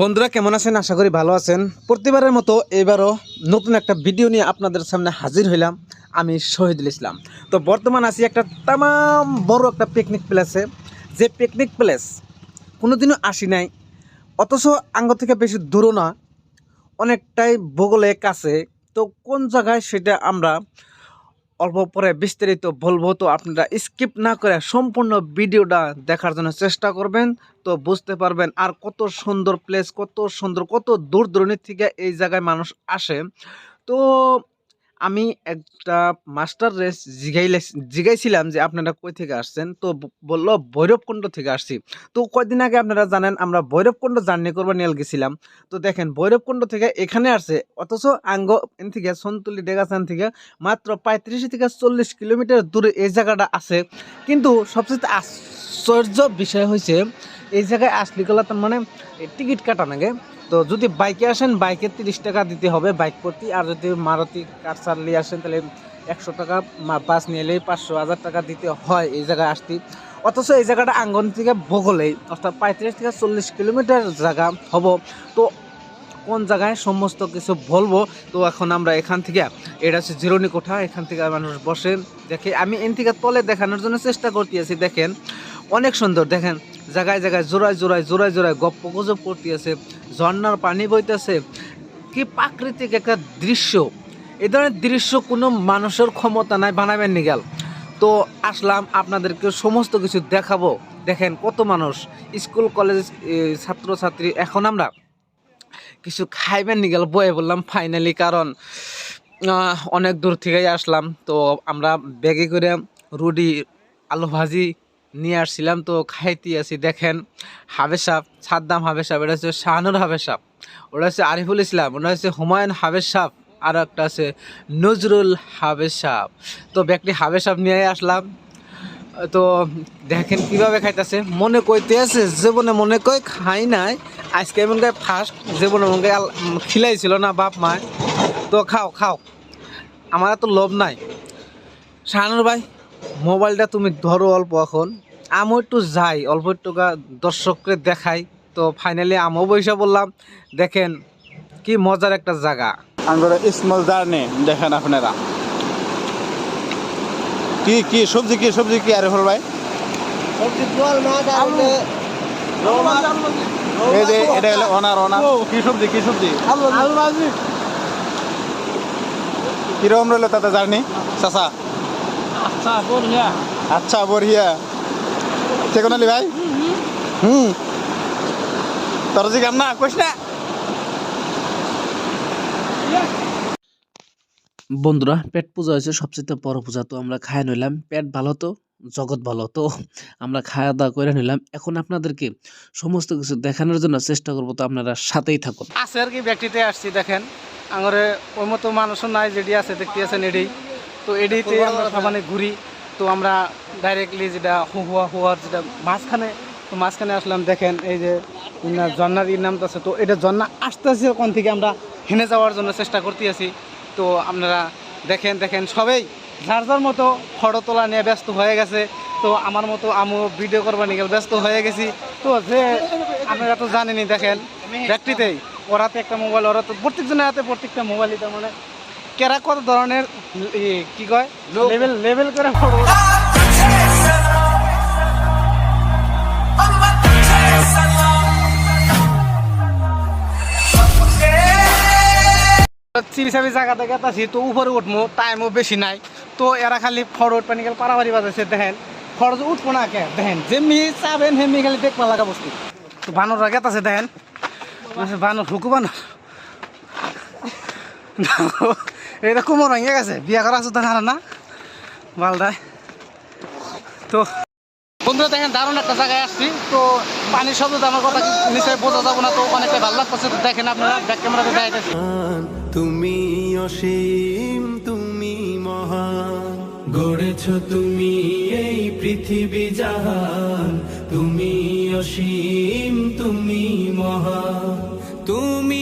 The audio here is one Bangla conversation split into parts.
বন্ধুরা, কেমন আছেন? আশা করি ভালো আছেন। প্রতিবারের মতো এবারও নতুন একটা ভিডিও নিয়ে আপনাদের সামনে হাজির হইলাম আমি শহীদুল ইসলাম। তো বর্তমান আছি একটা তামাম বড় একটা পিকনিক প্লেসে যে পিকনিক প্লেস কোনোদিনও আসি নাই, অথচ আঙ্গ থেকে বেশি দূরও না, অনেকটাই বগলে কাছে। তো কোন জায়গায় সেটা আমরা অল্প পরে বিস্তারিত বলব, তো আপনারা স্কিপ না করে সম্পূর্ণ ভিডিওটা দেখার জন্য চেষ্টা করবেন। তো বুঝতে পারবেন আর কত সুন্দর প্লেস কত সুন্দর, কত দূর দূরণীর থেকে এই জায়গায় মানুষ আসে। তো আমি একটা মাস্টার রেস জিগাইলে জিগাইছিলাম যে আপনারা কই থেকে আসছেন? তো বলল ভৈরবকুণ্ড থেকে আসছি। তো কয়দিন আগে আপনারা জানেন, আমরা ভৈরবকুণ্ড জার্নি করবার নিয়ে গেছিলাম। তো দেখেন, ভৈরবকুণ্ড থেকে এখানে আসছে, অথচ আঙ্গ এন থেকে, সন্তুলি ডেগাসান থেকে মাত্র পঁয়ত্রিশ থেকে চল্লিশ কিলোমিটার দূরে এই জায়গাটা আছে। কিন্তু সবচেয়ে আশ্চর্য বিষয় হয়েছে এই জায়গায় আসলি গেলে তার মানে টিকিট কাটা নাগে। তো যদি বাইকে আসেন, বাইকে তিরিশ টাকা দিতে হবে বাইক প্রতি। আর যদি মারুতি কার চালিয়ে আসেন, তাহলে একশো টাকা বাস নিয়ে এলেই পাঁচশো হাজার টাকা দিতে হয় এই জায়গায় আসতে। অথচ এই জায়গাটা আঙ্গন থেকে বগলেই অর্থাৎ পঁয়ত্রিশ থেকে চল্লিশ কিলোমিটার জায়গা হব। তো কোন জায়গায় সমস্ত কিছু বলব? তো এখন আমরা এখান থেকে, এটা হচ্ছে জিরোনি কোঠা, এখান থেকে মানুষ বসেন দেখে। আমি এন থেকে তলে দেখানোর জন্য চেষ্টা করতেছি, দেখেন। অনেক সুন্দর, দেখেন। জায়গায় জায়গায় জোড়ায় জোড়ায় জোড়ায় জোড়ায় গপ্প গুজব করতেছে ঝর্ণার পানি বইতেছে কি প্রাকৃতিক একটা দৃশ্য। এই ধরনের দৃশ্য কোনো মানুষের ক্ষমতা নাই বানাবেন নিগাল তো আসলাম আপনাদেরকে সমস্ত কিছু দেখাবো। দেখেন কত মানুষ স্কুল কলেজ এ, ছাত্রছাত্রী এখন আমরা কিছু খাইবেন নি গেল বয়ে বললাম ফাইনালি কারণ অনেক দূর থেকেই আসলাম। তো আমরা ব্যাগে করে রুটি আলু ভাজি নিয়ে আসছিলাম। তো খাইতে আছি দেখেন হাবেজ সাহ সাদ্দাম হাবেজ সাহ এটা হচ্ছে শাহানুর হাবেজ সাহ ওটা হচ্ছে আরিফুল ইসলাম ওটা হচ্ছে হুমায়ুন হাবেজ সাহ আর একটা আছে নজরুল হাবেজ সাহ তো ব্যক্তি হাবেজ সাহ নিয়ে আসলাম। তো দেখেন কীভাবে খাইতেছে, মনে কইতে আছে, জীবনে মনে কই খাই নাই, আজকে এমন করে ফার্স্ট জীবনে মনে খিলাইছিল না বাপ মায়। তো খাও খাও, আমার তো লোভ নাই। শাহানুর ভাই মোবাইলটা তুমি ধরো অল্প এখন। আমি একটু যাই অল্প একটু দর্শককে দেখাই। তো ফাইনালি আমিও বৈশা বললাম দেখেন কি মজার একটা জায়গা। স্মল জার্নি দেখেন আপনারা। কি কি সবজি কি সবজি কি আরে হল ভাই? এই যে এটা হলো অনার অনার কি সবজি কি সবজি? কীরকম রইল তাতে জার্নি? চাচা? আচ্ছা বঢ়িয়া। চেকন আলি ভাই? হুম। তোর জি কাম না কইস না। বন্ধুরা পেট পূজা হয়েছে সবচেয়ে বড় পূজা তো আমরা খায় নিলাম পেট ভালো তো জগৎ ভালো তো আমরা খাওয়া দাওয়া করে নিলাম এখন আপনাদেরকে সমস্ত কিছু দেখানোর জন্য চেষ্টা করব তো আপনারা সাথেই থাকুন। আছে আর কি ব্যক্তিতে আসছি দেখেন। আঙরে ওই মতো মানুষও নাই যেটি আছে দেখতে আছেন এডি তো এডিতে আমরা সামানে ঘুরি। তো আমরা ডাইরেক্টলি যেটা হুয়া হুয়ার যেটা মাঝখানে তো মাঝখানে আসলাম দেখেন এই যে ঝর্নার ইর নামটা আছে তো এটা ঝর্ণা আসতে ওখান থেকে আমরা হেনে যাওয়ার জন্য চেষ্টা করতে আছি। তো আপনারা দেখেন দেখেন সবাই যার যার মতো ফটো তোলা নিয়ে ব্যস্ত হয়ে গেছে। তো আমার মতো আমিও ভিডিও করবার নিয়ে ব্যস্ত হয়ে গেছি। তো যে আপনারা তো জানেনি দেখেন ব্যক্তিতেই। ওর হাতে একটা মোবাইল ওরা তো প্রত্যেকজনের হাতে প্রত্যেকটা মোবাইলই তার মানে কেরা কত ধরনের কি কয়? লেভেল লেভেল করে ফটো চিরিসাবি জায়গা থেকে আছি তো উপরে উঠবো টাইমও বেশি নাই। তো এরা খালি ফরওয়ার্ড পানিকাল পারাবাড়ি বাজাইছে দেখেন। ফরজ উঠবো না কে দেখেন যেমনি চাবেন হেমি খালি দেখবা লাগা বস্তু। তো বানর আগে আছে দেখেন। বানর হুকু বানর এটা কোমর ভেঙে গেছে, বিয়া করা আছে না মালদায় তো, বন্ধুরা দেখেন, দারুণ একটা জায়গায় আসছি। তো পানির শব্দ আমার কথা নিশ্চয়ই বোঝা যাব না, তো অনেকটা ভালো লাগতেছে। তো দেখেন আপনারা ব্যাক ক্যামেরাতে দেখাইতেছি তুমি অসীম, তুমি মহান। গড়েছ তুমি এই পৃথিবী জাহান। তুমি অসীম, তুমি মহান। তুমি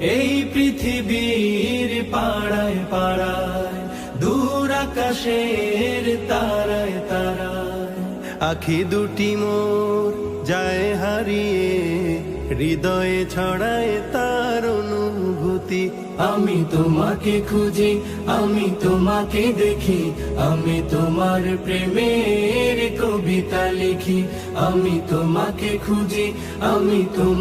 এই পৃথিবীর পাড়ায় পাড়ায়, দূর আকাশের তারায় তারায়। আখি দুটি মোর যায় হারিয়ে, হৃদয়ে ছড়ায় তার অনুভূতি। আমি তোমাকে খুঁজি, আমি তোমাকে দেখি, আমি তোমার প্রেমের কবিতা লিখি। আমি তোমাকে খুঁজি, আমি তোমার